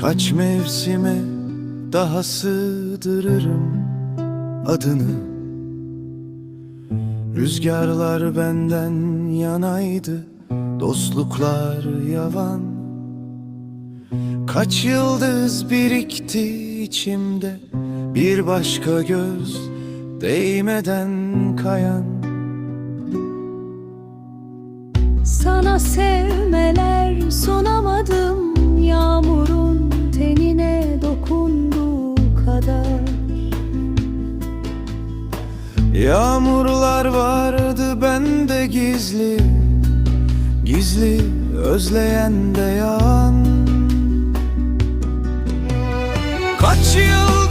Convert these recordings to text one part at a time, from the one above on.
Kaç mevsime daha sığdırırım adını. Rüzgarlar benden yanaydı Dostluklar yavan. Kaç yıldız birikti içimde Bir başka göz değmeden kayan. Sana sevmeler sunamadım Yağmurlar vardı bende gizli Gizli özleyen de yağan Kaç yıldız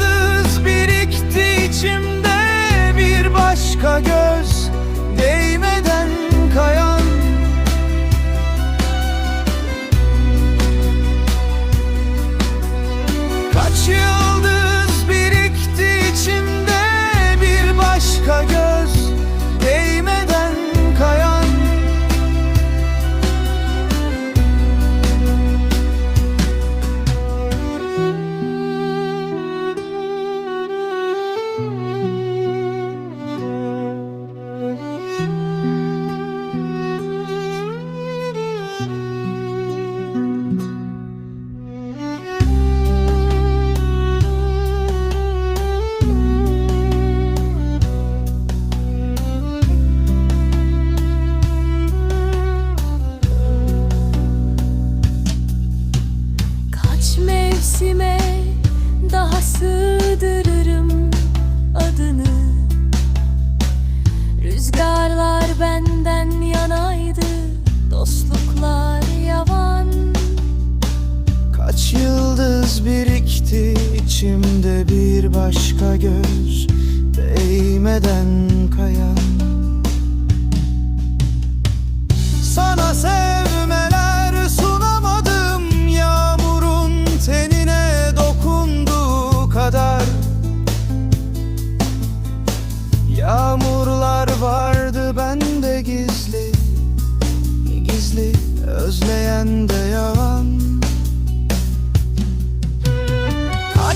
sığdırırım adını. Rüzgarlar benden yanaydı Dostluklar yavan. Kaç yıldız birikti içimde bir başka göz değmeden kayan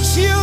touch you